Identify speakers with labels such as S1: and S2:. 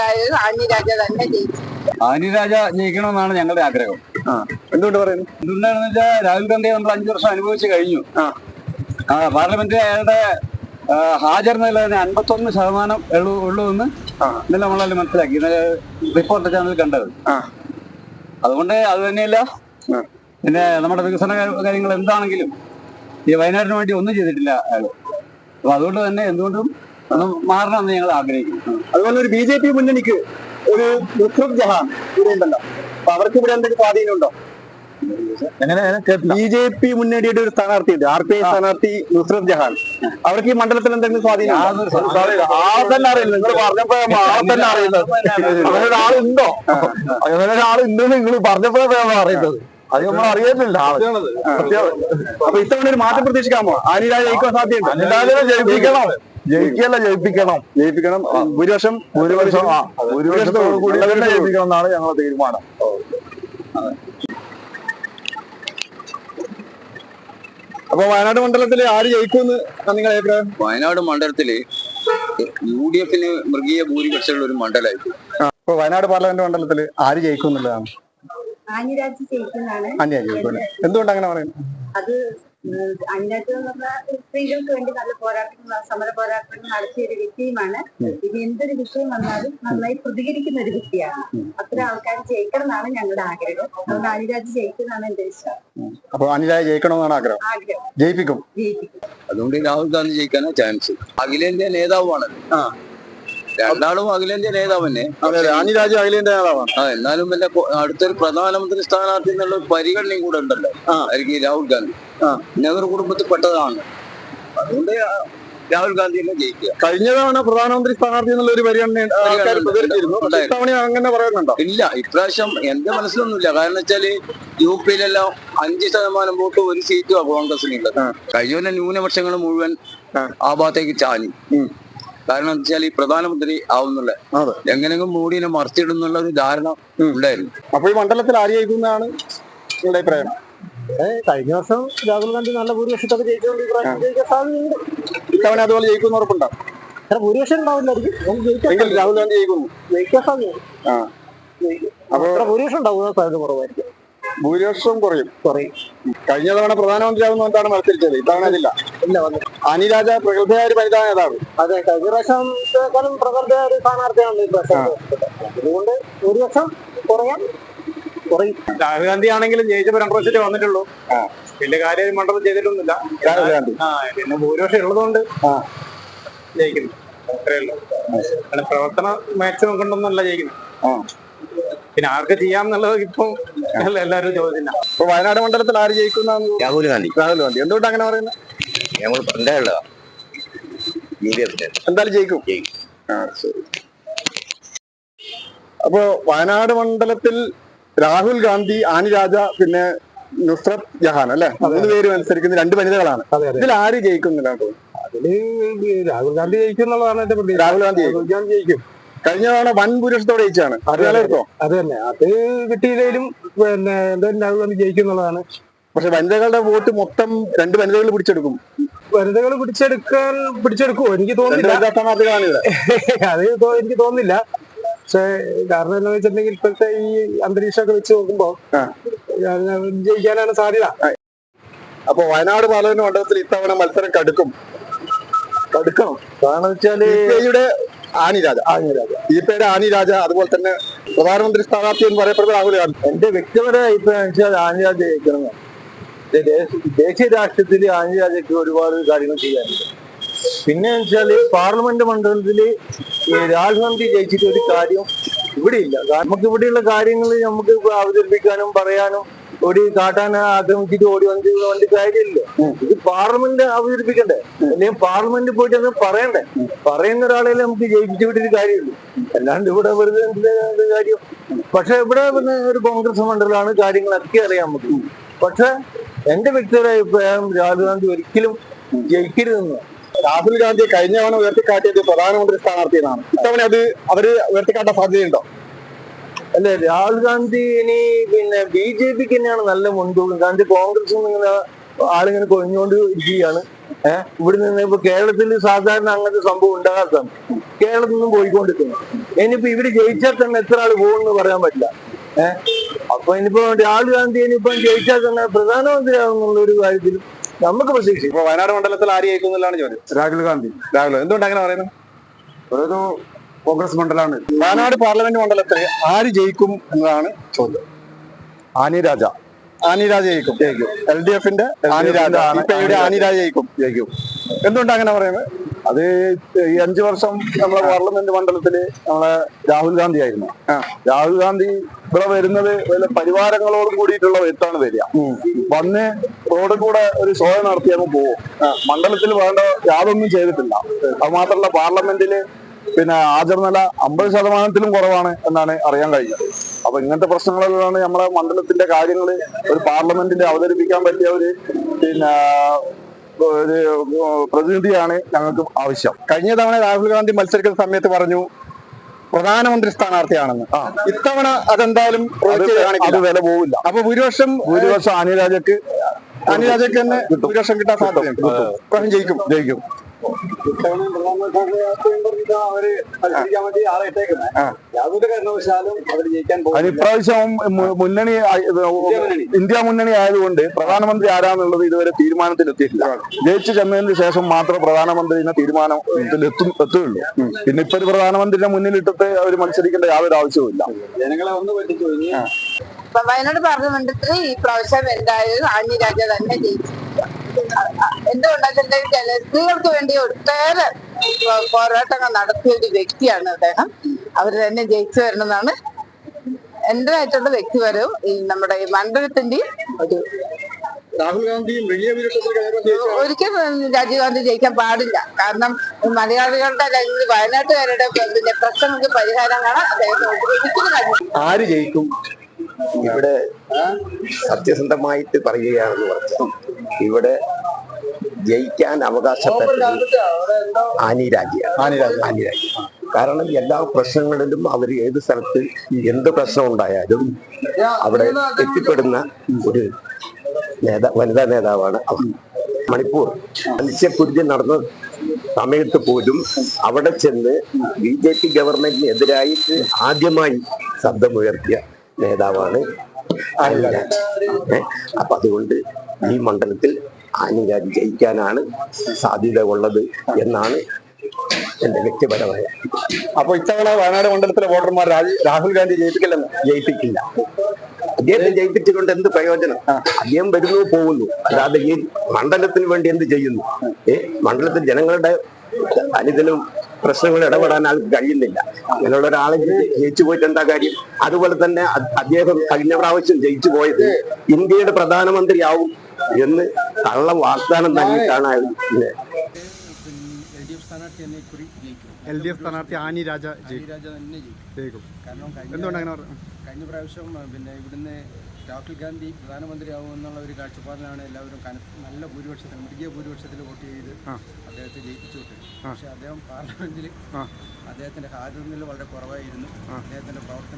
S1: എന്തായാലും ആഞ്ഞിരാജ തന്നെ ജയിച്ചു.
S2: ആനിരാജ ജയിക്കണമെന്നാണ് ഞങ്ങളുടെ ആഗ്രഹം.
S3: എന്തുകൊണ്ട് പറയുന്നു?
S2: എന്തുകൊണ്ടാണെന്ന് വെച്ചാൽ രാഹുൽ ഗാന്ധിയെ നമ്മൾ അഞ്ചു വർഷം അനുഭവിച്ച് കഴിഞ്ഞു. പാർലമെന്റിൽ അയാളുടെ ഹാജർ നില തന്നെ അൻപത്തൊന്ന് ശതമാനം ഉള്ളൂ ഉള്ളൂ എന്ന്
S3: ആ.
S2: ഇന്നലെ നമ്മളതിൽ മനസ്സിലാക്കി. ഇന്നലെ റിപ്പോർട്ട് ചാനൽ കണ്ടത്. അതുകൊണ്ട് അത് തന്നെയല്ല. പിന്നെ നമ്മുടെ വികസന കാര്യങ്ങൾ എന്താണെങ്കിലും ഈ വയനാടിന് വേണ്ടി ഒന്നും ചെയ്തിട്ടില്ല അയാൾ. അപ്പൊ അതുകൊണ്ട് തന്നെ എന്തുകൊണ്ടും ഒന്ന് മാറണമെന്ന് ഞങ്ങൾ ആഗ്രഹിക്കുന്നു.
S3: അതുപോലെ ഒരു ബി ജെ പി മുന്നണിക്ക് ഒരു നുസ്രത് ജഹാൻ ഇവിടെ ഉണ്ടല്ലോ. അപ്പൊ അവർക്ക് ഇവിടെ എന്തെങ്കിലും
S2: സ്വാധീനമുണ്ടോ?
S3: ബി ജെ പി മുന്നണിയുടെ ഒരു സ്ഥാനാർത്ഥി ഉണ്ട് ആർ പി ഐ സ്ഥാനാർത്ഥി നുസ്രത് ജഹാൻ. അവർക്ക് ഈ മണ്ഡലത്തിൽ എന്തെങ്കിലും സ്വാധീനം അറിയില്ല. നിങ്ങൾ പറഞ്ഞപ്പോ ആളെ തന്നെ അറിയുന്നത്. അങ്ങനെ ഒരാളുണ്ടോ അങ്ങനെ നിങ്ങൾ പറഞ്ഞപ്പോഴാണ് അറിയുന്നത്. അത് നമ്മൾ അറിയുന്നില്ല ആൾ അപ്പൊ ഇത്തവണ ഒരു മാറ്റം പ്രതീക്ഷിക്കാമോ? ആനിരാജ് ജയിക്കാൻ സാധ്യത ജയിപ്പിക്കണം. ജയിക്കല്ല ജയിപ്പിക്കണം? ജയിപ്പിക്കണം. ഭൂരിപക്ഷം ഭൂരിപക്ഷം ഭൂരിപക്ഷത്തോടു കൂടി ജയിപ്പിക്കണം എന്നാണ് ഞങ്ങളുടെ തീരുമാനം. അപ്പൊ വയനാട് മണ്ഡലത്തിൽ ആര് ജയിക്കുമെന്ന് നിങ്ങൾ അഭിപ്രായം?
S4: വയനാട് മണ്ഡലത്തിൽ യു ഡി എഫിന് മൃഗീയ ഭൂരിപക്ഷമുള്ള ഒരു മണ്ഡലമായിരിക്കും.
S3: അപ്പൊ വയനാട് പാർലമെന്റ് മണ്ഡലത്തിൽ ആര് ജയിക്കും എന്നുള്ളതാണ്
S1: ജയിക്കുന്നതാണ്.
S3: അല്ലേ? എന്തുകൊണ്ട് അങ്ങനെ പറയുന്നത്?
S1: അത് പറഞ്ഞാൽ സ്ത്രീകൾക്ക് വേണ്ടി നല്ല പോരാട്ടങ്ങൾ സമര പോരാട്ടങ്ങൾ നടത്തിയ ഒരു വ്യക്തിയുമാണ്. ഇനി എന്തൊരു വിഷയം വന്നാലും നന്നായി പ്രതികരിക്കുന്ന ഒരു വ്യക്തിയാണ്. അത്ര ആൾക്കാർ ജയിക്കണം എന്നാണ് ഞങ്ങളുടെ ആഗ്രഹം. അതുകൊണ്ട് അനിരാജ് ജയിക്കുന്നതാണ് എന്റെ വിശ്വാസം.
S3: അപ്പൊ അനിരാജ് ജയിക്കണമെന്നാണ് ആഗ്രഹം?
S1: ആഗ്രഹം.
S3: ജയിപ്പിക്കും.
S1: ജയിപ്പിക്കും.
S4: അതുകൊണ്ട് രാഹുൽ ഗാന്ധി ജയിക്കാനാ ചാൻസ് അഖിലേന്ത്യ നേതാവാണ്
S3: ആ.
S4: രണ്ടാളും അഖിലേന്ത്യ നേതാവ് തന്നെ
S3: അതെ അതെ. അനിരാജ് അഖിലേന്ത്യാ നേതാവാണ്.
S4: ആ എന്നാലും പിന്നെ അടുത്തൊരു പ്രധാനമന്ത്രി സ്ഥാനാർത്ഥി എന്നുള്ള പരിഗണനയും കൂടെ ഉണ്ടല്ലോ. ആയിരിക്കും രാഹുൽ ഗാന്ധി. നെഹ്റു കുടുംബത്തിൽ പെട്ടതാണ് അതുകൊണ്ട് രാഹുൽ ഗാന്ധി തന്നെ ജയിക്കുക.
S3: കഴിഞ്ഞ തവണ പ്രധാനമന്ത്രി സ്ഥാനാർത്ഥി എന്നുള്ള ഒരു പരിഗണന അങ്ങനെ പറയുന്നുണ്ടോ?
S4: ഇല്ല ഇപ്രാവശ്യം എന്റെ മനസ്സിലൊന്നുമില്ല. കാരണം വെച്ചാൽ യു പിയിലെല്ലാം അഞ്ച് ശതമാനം വോട്ട് ഒരു സീറ്റും കോൺഗ്രസിനുള്ളത്.
S3: ഉണ്ട്
S4: കഴിഞ്ഞ ന്യൂനപക്ഷങ്ങൾ മുഴുവൻ
S3: ആ.
S4: ഭാഗത്തേക്ക് ചാഞ്ഞു. കാരണം എന്താ വെച്ചാൽ ഈ പ്രധാനമന്ത്രി ആവുന്നുള്ള. എങ്ങനെയെങ്കിലും മോഡിനെ മറിച്ചിടുന്നുള്ള ഒരു ധാരണ. ഉണ്ടായിരുന്നു.
S3: അപ്പൊ ഈ മണ്ഡലത്തിൽ ആര് ജയിക്കുന്നതാണ് നിങ്ങളുടെ അഭിപ്രായം? കഴിഞ്ഞ വർഷം രാഹുൽ ഗാന്ധി നല്ല ഭൂരിപക്ഷത്തൊക്കെ ജയിച്ചുകൊണ്ട് ജയിക്കാൻ സാധ്യതയുണ്ട്. ഇത്തവണ അതുപോലെ ജയിക്കുന്ന ഉറപ്പുണ്ടോ? ഭൂരിപക്ഷം ഉണ്ടാവില്ലായിരിക്കും. രാഹുൽ ഗാന്ധി ജയിക്കുന്നു ജയിക്കാൻ സാധ്യത. ഭൂരിപക്ഷം ഉണ്ടാവുന്ന സാധ്യത കുറവായിരിക്കും. ഭൂരിപക്ഷം കുറയും. കുറയും കഴിഞ്ഞ തവണ പ്രധാനമന്ത്രി ആവുന്നതാണ് മത്സരിച്ചത്. ഇത്തവണ അതില്ല. ഇല്ല അനിരാജ പ്രഗത്ഭയായ ഒരു വനിതാ നേതാവ്. അതെ പ്രാവശ്യം പ്രഗത്ഭയായ ഒരു സ്ഥാനാർത്ഥിയാണ് അതുകൊണ്ട് ഭൂരിപക്ഷം കുറയാൻ കുറയും. രാഹുൽ ഗാന്ധി ആണെങ്കിലും ജയിച്ചപ്പോ രണ്ടു പ്രാവശ്യത്തെ വന്നിട്ടുള്ളൂ. വലിയ കാര്യം മണ്ഡലം ചെയ്തിട്ടൊന്നുമില്ല. രാഹുൽ ഗാന്ധി. പിന്നെ ഭൂരിപക്ഷം ഉള്ളതുകൊണ്ട് ജയിക്കുന്നു. അത്രേ ഉള്ളൂ. കാരണം പ്രവർത്തന മാക്സിമം കൊണ്ടൊന്നല്ല ജയിക്കുന്നത്. പിന്നെ ആർക്ക് ചെയ്യാമെന്നുള്ളത് ഇപ്പം എല്ലാവരും ചോദിച്ചില്ല ഇപ്പൊ വയനാട് മണ്ഡലത്തിൽ ആര് ജയിക്കുന്ന
S4: രാഹുൽ ഗാന്ധി.
S3: രാഹുൽ ഗാന്ധി. എന്തുകൊണ്ട് അങ്ങനെ പറയുന്നത്
S4: ഞങ്ങൾ
S3: എന്തായാലും ജയിക്കും. അപ്പോ വയനാട് മണ്ഡലത്തിൽ രാഹുൽ ഗാന്ധി ആനി രാജ പിന്നെ നുസ്രത് ജഹാൻ അല്ലെ? മൂന്ന് പേര് മത്സരിക്കുന്ന രണ്ട് വനിതകളാണ്. ഇതിൽ ആര് ജയിക്കുന്നില്ല
S5: അതിൽ രാഹുൽ ഗാന്ധി ജയിക്കും എന്നുള്ളതാണ് എന്റെ
S3: രാഹുൽ ഗാന്ധി ജയിക്കും. കഴിഞ്ഞ തവണ വൻ ഭൂരിപക്ഷത്തോടെ ജയിച്ചാണ് അത് നിലനിർത്തോ
S5: അത് തന്നെ. അത് കിട്ടിയില്ലെങ്കിലും പിന്നെ എന്തായാലും രാഹുൽ ഗാന്ധി
S3: പക്ഷെ വനിതകളുടെ വോട്ട് മൊത്തം രണ്ട് വനിതകൾ പിടിച്ചെടുക്കും.
S5: വനിതകൾ പിടിച്ചെടുക്കാൻ പിടിച്ചെടുക്കുമോ എനിക്ക് തോന്നുന്നില്ല. അത് എനിക്ക് തോന്നുന്നില്ല. പക്ഷെ കാരണം എന്താ വെച്ചിട്ടുണ്ടെങ്കിൽ ഇപ്പോഴത്തെ ഈ അന്തരീക്ഷമൊക്കെ വെച്ച് നോക്കുമ്പോ ജയിക്കാനാണ് സാധ്യത.
S3: അപ്പൊ വയനാട് പാർലമെന്റ് മണ്ഡലത്തിൽ ഇത്തവണ മത്സരം കടുക്കും. കടുക്കണം? കാരണം വെച്ചാൽ യുടെ ആനി രാജ ആനി രാജ. പേര് ആനി രാജ അതുപോലെ തന്നെ പ്രധാനമന്ത്രി സ്ഥാനാർത്ഥി എന്ന് പറയപ്പെടുന്ന രാഹുൽ ഗാന്ധി
S5: എന്റെ വ്യക്തിപരമായ അഭിപ്രായം വെച്ചാൽ രാജ ജയിക്കണം. ദേശീയ രാഷ്ട്രീയത്തിൽ രാജയ്ക്ക് ഒരുപാട് കാര്യങ്ങൾ ചെയ്യാനുണ്ട്. പിന്നെ വെച്ചാൽ പാർലമെന്റ് മണ്ഡലത്തിൽ രാഹുൽ ഗാന്ധി ജയിച്ചിട്ട് ഒരു കാര്യം ഇവിടെ ഇല്ല നമുക്ക് ഇവിടെയുള്ള കാര്യങ്ങൾ നമുക്ക് അവതരിപ്പിക്കാനും പറയാനും ഓടി കാട്ടാൻ ആക്രമിച്ചിട്ട് ഓടി വണ്ടി വണ്ടി കാര്യമില്ല ഇത് പാർലമെന്റ് അവതരിപ്പിക്കണ്ടേ? അല്ലെങ്കിൽ പാർലമെന്റിൽ പോയിട്ട് അത് പറയണ്ടേ? പറയുന്ന ഒരാളെ നമുക്ക് ജയിപ്പിച്ചു വിട്ടൊരു കാര്യമുള്ളൂ. അല്ലാണ്ട് ഇവിടെ വെറുതെ കാര്യം? പക്ഷെ ഇവിടെ ഒരു കോൺഗ്രസ് മണ്ഡലമാണ് കാര്യങ്ങളൊക്കെ അറിയാൻ നമുക്ക്. പക്ഷെ എന്റെ വ്യക്തിപരമായ അഭിപ്രായം രാഹുൽ ഗാന്ധി ഒരിക്കലും ജയിക്കരുതെന്ന്.
S3: രാഹുൽ ഗാന്ധി കഴിഞ്ഞ തവണ ഉയർത്തിക്കാട്ടിയത് പ്രധാനമന്ത്രി സ്ഥാനാർത്ഥിയെന്നാണ് ഇത്തവണ അത് അവർ ഉയർത്തിക്കാട്ടാൻ സാധ്യതയുണ്ടോ?
S5: അല്ലെ രാഹുൽ ഗാന്ധി ഇനി പിന്നെ ബി ജെ പിക്ക് തന്നെയാണ് നല്ല മുൻതൂക്കം. കാരണം കോൺഗ്രസ് ഇങ്ങനെ
S6: ആളിങ്ങനെ കൊഴിഞ്ഞുകൊണ്ട് ഇരിക്കുകയാണ് ഏഹ് ഇവിടെ നിന്ന് ഇപ്പൊ കേരളത്തിൽ സാധാരണ അങ്ങനത്തെ സംഭവം ഉണ്ടാകാത്തതാണ്. കേരളത്തിൽ നിന്നും പോയിക്കൊണ്ടിരിക്കുന്നു. ഇനിയിപ്പോ ഇവർ ജയിച്ചാൽ തന്നെ എത്ര ആൾ പോകുമെന്ന് പറയാൻ പറ്റില്ല. ഏഹ് അപ്പൊ ഇനിയിപ്പോ രാഹുൽ ഗാന്ധി ഇനിയിപ്പം ജയിച്ചാൽ തന്നെ പ്രധാനമന്ത്രിയാവുന്നുള്ള ഒരു കാര്യത്തിൽ നമുക്ക് പ്രതീക്ഷിക്കും.
S3: വയനാട് മണ്ഡലത്തിൽ ആര് ജയിക്കും എന്നുള്ളതാണ് ചോദ്യം.
S2: രാഹുൽ ഗാന്ധി.
S3: രാഹുൽ എന്തുകൊണ്ട് അങ്ങനെ പറയുന്നത്
S2: ഒരു കോൺഗ്രസ് മണ്ഡലമാണ്
S3: വയനാട് പാർലമെന്റ് മണ്ഡലത്തിൽ ആര് ജയിക്കും എന്നതാണ് ചോദ്യം.
S6: ആനി രാജ.
S3: ആനി രാജ ജയിക്കും. ജയിക്കും. എൽ ഡി എഫിന്റെ ആനി രാജ.
S6: ആണ്.
S3: സിപിഐയുടെ ആനി രാജ ജയിക്കും. ജയിക്കും. എന്തുകൊണ്ട് അങ്ങനെ പറയുന്നത്?
S6: അത് ഈ അഞ്ചു വർഷം നമ്മളെ പാർലമെന്റ് മണ്ഡലത്തിൽ നമ്മളെ രാഹുൽ ഗാന്ധി ആയിരുന്നു. രാഹുൽ ഗാന്ധി ഇവിടെ വരുന്നത് വല്ല പരിവാരങ്ങളോടും കൂടിയിട്ടുള്ള വ്യക്താണ് വരിക. വന്ന് റോഡിൽ കൂടെ ഒരു സോയ നടത്തി അങ്ങ് പോകും മണ്ഡലത്തിൽ വേണ്ട യാതൊന്നും ചെയ്തിട്ടില്ല. അത് മാത്രമല്ല പാർലമെന്റിൽ പിന്നെ ആചരണനില അമ്പത് ശതമാനത്തിലും കുറവാണ് എന്നാണ് അറിയാൻ കഴിഞ്ഞത്. അപ്പൊ ഇങ്ങനത്തെ പ്രശ്നങ്ങളിലാണ് നമ്മളെ മണ്ഡലത്തിന്റെ കാര്യങ്ങൾ ഒരു പാർലമെന്റിൽ അവതരിപ്പിക്കാൻ പറ്റിയ ഒരു പിന്നെ ഒരു പ്രതിനിധിയാണ് ഞങ്ങൾക്ക് ആവശ്യം.
S3: കഴിഞ്ഞ തവണ രാഹുൽ ഗാന്ധി മത്സരിക്കുന്ന സമയത്ത് പറഞ്ഞു പ്രധാനമന്ത്രി സ്ഥാനാർത്ഥിയാണെന്ന്. ഇത്തവണ അതെന്തായാലും
S6: അത്. വില പോവില്ല.
S3: അപ്പൊ ഭൂരിപക്ഷം
S6: ഭൂരിപക്ഷം അനിരാജക്ക്
S3: അനിരാജയ്ക്ക് തന്നെ ഭൂരിപക്ഷം കിട്ടാൻ സാധ്യതയുണ്ട്. ജയിക്കും. ജയിക്കും.
S6: ജയിക്കും
S2: അവർ മത്സരിക്കാൻ വേണ്ടി ആളെ ഇട്ടേക്കുന്നത് യാതൊരു കാരണവശാലും അവർ ജയിക്കാൻ
S6: അതിന് ഇപ്രാവശ്യം മുന്നണി. ഇന്ത്യ മുന്നണി ആയതുകൊണ്ട് പ്രധാനമന്ത്രി ആരാന്നുള്ളത് ഇതുവരെ തീരുമാനത്തിലെത്തിയിട്ടില്ല. ജയിച്ചു ചെന്നതിന് ശേഷം മാത്രമേ പ്രധാനമന്ത്രിനെ തീരുമാനത്തിൽ എത്തും എത്തുകയുള്ളൂ. പിന്നെ ഇപ്പൊ ഒരു പ്രധാനമന്ത്രിയുടെ മുന്നിലിട്ടിട്ട് അവർ മത്സരിക്കേണ്ട യാതൊരു ആവശ്യവും ഇല്ല.
S2: ജനങ്ങളെ ഒന്ന് പറ്റിച്ചു
S1: വയനാട് പാർലമെന്റിൽ ഈ പ്രാവശ്യം എന്തായാലും ആഞ്ഞി രാജ തന്നെ ജയിച്ചു. എന്തുകൊണ്ടാ സ്ത്രീകൾക്ക് വേണ്ടി ഒട്ടേറെ പോരാട്ടങ്ങൾ നടത്തിയ ഒരു വ്യക്തിയാണ് അദ്ദേഹം. അവർ തന്നെ ജയിച്ചു വരണമെന്നാണ് എന്റേതായിട്ടുള്ള വ്യക്തിപരവും ഈ നമ്മുടെ ഈ മണ്ഡലത്തിന്റെയും ഒരു
S3: രാഹുൽ ഗാന്ധിയും
S1: ഒരിക്കലും രാജീവ് ഗാന്ധി ജയിക്കാൻ പാടില്ല. കാരണം മലയാളികളുടെ അല്ലെങ്കിൽ വയനാട്ടുകാരുടെ പിന്നെ പ്രശ്നങ്ങൾക്ക് പരിഹാരം കാണാൻ
S3: ആര് ജയിക്കും?
S7: ഇവിടെ സത്യസന്ധമായിട്ട് പറയുകയാണെന്ന് പറഞ്ഞാൽ ഇവിടെ ജയിക്കാൻ അവകാശപ്പെട്ടത് ആനിരാജ്യ ആനിരാജ്യ
S3: ആനിരാജ.
S7: കാരണം എല്ലാ പ്രശ്നങ്ങളിലും അവർ ഏത് സ്ഥലത്ത് എന്ത് പ്രശ്നം ഉണ്ടായാലും അവിടെ എത്തിപ്പെടുന്ന ഒരു നേതാ വനിതാ നേതാവാണ് അവർ മണിപ്പൂർ. മനുഷ്യക്കുരുതി നടന്ന സമയത്ത് പോലും അവിടെ ചെന്ന് ബി ജെ പി ഗവൺമെന്റിനെതിരായിട്ട് ആദ്യമായി ശബ്ദമുയർത്തിയ നേതാവാണ് അപ്പൊ അതുകൊണ്ട് ഈ മണ്ഡലത്തിൽ ആനിരാജ് ജയിക്കാനാണ് സാധ്യത ഉള്ളത് എന്നാണ് എന്റെ വ്യക്തിപരമായ
S3: അപ്പൊ ഇത്തവണ വയനാട് മണ്ഡലത്തിലെ വോട്ടർമാർ രാഹുൽ ഗാന്ധി ജയിപ്പിക്കില്ലെന്ന്?
S7: ജയിപ്പിക്കില്ല. അദ്ദേഹത്തെ ജയിപ്പിച്ചുകൊണ്ട് എന്ത് പ്രയോജനം? അദ്ദേഹം വരുന്നു പോകുന്നു. അല്ലാതെ ഈ മണ്ഡലത്തിന് വേണ്ടി എന്ത് ചെയ്യുന്നു? ഏ മണ്ഡലത്തിൽ ജനങ്ങളുടെ അനുദിനം പ്രശ്നങ്ങൾ ഇടപെടാൻ ആൾക്ക് കഴിയുന്നില്ല. അങ്ങനെയുള്ള ഒരാളെ ജയി- ജയിച്ചു പോയിട്ട് എന്താ കാര്യം? അതുപോലെ തന്നെ അദ്ദേഹം കഴിഞ്ഞ പ്രാവശ്യം ജയിച്ചു പോയത് ഇന്ത്യയുടെ പ്രധാനമന്ത്രിയാവും എന്ന് കള്ള വാഗ്ദാനം നൽകിയിട്ടാണ് അയാൾ
S8: എൽ ഡി എഫ് സ്ഥാനാർത്ഥി
S3: ആനി രാജ
S8: രാജ തന്നെ ജയിക്കും.
S3: ജയിക്കും.
S8: കാരണം കഴിഞ്ഞ
S3: എന്തുകൊണ്ട് അങ്ങനെ
S8: കഴിഞ്ഞ പ്രാവശ്യം പിന്നെ ഇവിടുന്ന് രാഹുൽ ഗാന്ധി പ്രധാനമന്ത്രിയാവും എന്നുള്ള ഒരു കാഴ്ചപ്പാടിലാണ് എല്ലാവരും നല്ല ഭൂരിപക്ഷത്തിൽ മൃഗീയ ഭൂരിപക്ഷത്തിൽ വോട്ട് ചെയ്ത് അദ്ദേഹത്തെ ജയിപ്പിച്ചു വിട്ടത്. പക്ഷെ അദ്ദേഹം പാർലമെന്റിൽ അദ്ദേഹത്തിന്റെ ഹാജർ നില വളരെ കുറവായിരുന്നു. അദ്ദേഹത്തിന്റെ പ്രവർത്തനം